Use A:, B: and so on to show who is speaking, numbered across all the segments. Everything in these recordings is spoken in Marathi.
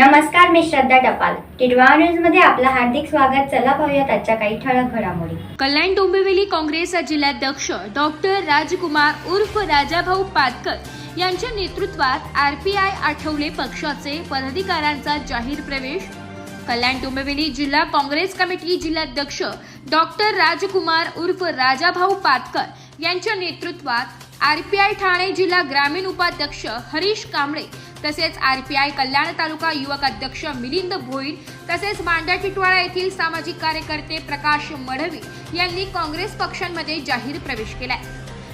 A: नमस्कार मी श्रद्धा टपाल. टिडवा न्यूजमध्ये आपलं हार्दिक स्वागत. चला पाहूयात आजच्या काही ठळक घडामोडी.
B: कल्याण डोंबिवली काँग्रेस जिल्हाध्यक्ष डॉक्टर राजकुमार उर्फ राजाभाऊ पाटकर यांच्या नेतृत्वात आर पी आय आठवले पक्षाचे पदाधिकाऱ्यांचा जाहीर प्रवेश. कल्याण डोंबिवली जिल्हा काँग्रेस कमिटी जिल्हाध्यक्ष डॉक्टर राजकुमार उर्फ राजाभाऊ पाटकर यांच्या नेतृत्वात आर पी आय ठाणे जिल्हा ग्रामीण उपाध्यक्ष हरीश कांबळे तसेच आरपीआय कल्याण तालुका युवक अध्यक्ष मिलिंद भोईर तसेच मांडा टिटवाळा येथील सामाजिक कार्यकर्ते प्रकाश मढवी यांनी काँग्रेस पक्षांमध्ये जाहीर प्रवेश केलाय.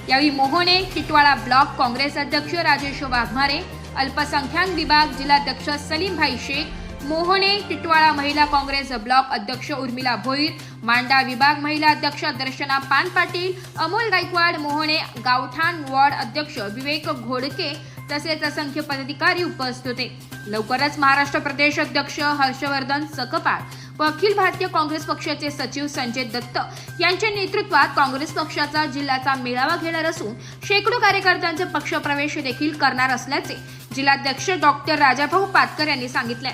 B: यावेळी मोहने टिटवाळा ब्लॉक काँग्रेस अध्यक्ष राजेश वाघमारे अल्पसंख्याक विभाग जिल्हाध्यक्ष सलीमभाई शेख मोहने टिटवाळा महिला काँग्रेस ब्लॉक अध्यक्ष उर्मिला भोईर मांडा विभाग महिला अध्यक्ष दर्शना पान पाटील अमोल गायकवाड मोहने गावठाण वॉर्ड अध्यक्ष विवेक घोडके तसेच असंख्य पदाधिकारी उपस्थित होते. लवकरच महाराष्ट्र प्रदेश अध्यक्ष हर्षवर्धन सकपाळ व अखिल भारतीय काँग्रेस पक्षाचे सचिव संजय दत्त यांच्या नेतृत्वात काँग्रेस पक्षाचा जिल्ह्याचा मेळावा घेणार असून शेकडो कार्यकर्त्यांचे पक्षप्रवेश देखील करणार असल्याचे जिल्हाध्यक्ष डॉक्टर राजाभाऊ पाटकर यांनी सांगितले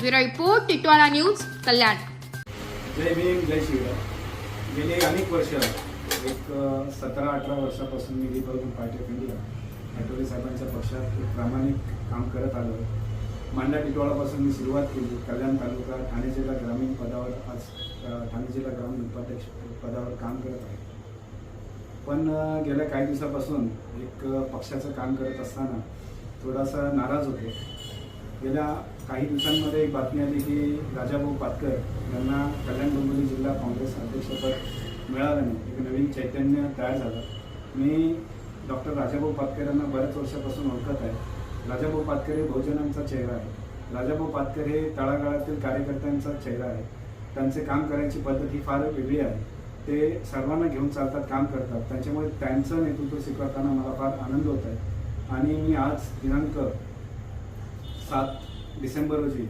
B: bureau report Titwala news Kalyan.
C: जय भीम जय शिवराय. गेली अनेक वर्ष एक सतरा अठरा वर्षापासून मी Republican Party of India Athawale साहेबांच्या पक्षात एक प्रामाणिक काम करत आलो. मांडा टिटवाळापासून मी सुरुवात केली कल्याण तालुका ठाणे जिल्हा ग्रामीण पदावर आज ठाणे जिल्हा ग्रामीण उपाध्यक्ष पदावर काम करत आहे. पण गेल्या काही दिवसापासून एक पक्षाचं काम करत असताना थोडासा नाराज होतो. गेल्या काही दिवसांमध्ये एक बातमी आली की राजाभाऊ पाटकर यांना कल्याण डोंबिवली जिल्हा काँग्रेस अध्यक्षपद मिळालं नाही. एक नवीन चैतन्य तयार झालं. मी डॉक्टर राजाभाऊ पातकरांना बऱ्याच वर्षापासून ओळखत आहे. राजाभाऊ पातकर हे बहुजनांचा चेहरा आहे. राजाभाऊ पातकर हे तळागाळातील कार्यकर्त्यांचा चेहरा आहे. त्यांचे काम करायची पद्धत ही फार वेगळी आहे. ते सर्वांना घेऊन चालतात काम करतात. त्यांच्यामुळे त्यांचं नेतृत्व स्वीकारताना मला फार आनंद होत आहे. आणि मी आज दिनांक सात डिसेंबर रोजी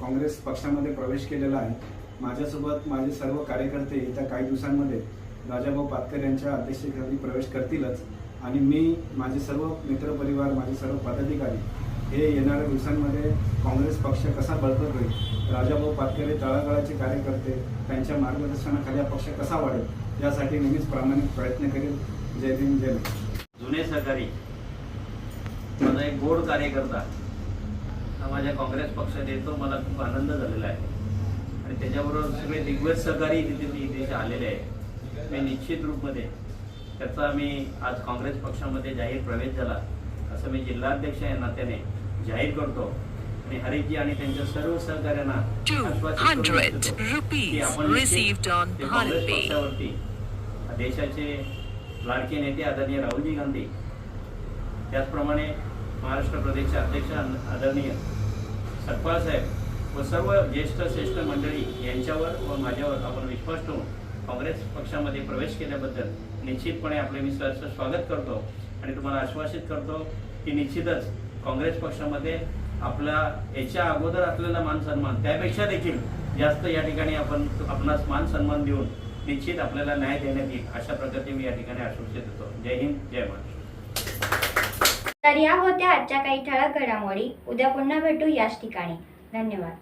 C: काँग्रेस पक्षामध्ये प्रवेश केलेला आहे. माझ्यासोबत माझे सर्व कार्यकर्ते येत्या काही दिवसांमध्ये राजाभाऊ पातकर यांच्या अध्यक्षतेखाली प्रवेश करतीलच. आणि मी माझे सर्व मित्रपरिवार माझे सर्व पदाधिकारी हे येणाऱ्या दिवसांमध्ये काँग्रेस पक्ष कसा बळकट होईल? राजाभाऊ पातकर हे तळागाळाचे कार्यकर्ते त्यांच्या मार्गदर्शनाखाली हा पक्ष कसा वाढेल? यासाठी नेहमीच प्रामाणिक प्रयत्न करेल जय भीम जय
D: जुने सहकारी माझा एक गोड कार्यकर्ता हा माझ्या काँग्रेस पक्षात येतो मला खूप आनंद झालेला आहे. आणि त्याच्याबरोबर सगळे दिग्गज सहकारी तिथे इथे आलेले आहे मी निश्चित रूपमध्ये त्याचा मी आज काँग्रेस पक्षामध्ये जाहीर प्रवेश झाला असं मी जिल्हाध्यक्ष या नात्याने जाहीर करतो आणि हरीजी आणि त्यांच्या सर्व सहकाऱ्यांना आश्वासित करू
E: 200
D: इच्छितो की
E: rupees
D: आपण निश्चित
E: received on
D: ते
E: Bharat
D: काँग्रेस
E: Pay.
D: पक्षावरती देशाचे लाडके नेते आदरणीय राहुलजी गांधी त्याचप्रमाणे महाराष्ट्र प्रदेशचे अध्यक्ष आदरणीय सकपाळ साहेब व सर्व ज्येष्ठ श्रेष्ठ मंडळी यांच्यावर व माझ्यावर आपण विश्वास ठेवून काँग्रेस पक्षामध्ये प्रवेश केल्याबद्दल निश्चितपणे आपले मी सहर्ष स्वागत करतो. आणि तुम्हाला आश्वासित करतो की निश्चितच काँग्रेस पक्षामध्ये आपला याच्या अगोदर असलेला मान सन्मान त्यापेक्षा देखील जास्त या ठिकाणी आपण आपणास मान सन्मान देऊन निश्चित आपल्याला न्याय देण्यात येईल अशा प्रकारचे मी या ठिकाणी आश्वासित होतो जय हिंद जय महाराष्ट्र.
A: तर या होत्या आजच्या काही ठळक घडामोडी. उद्या पुन्हा भेटू याच ठिकाणी. धन्यवाद.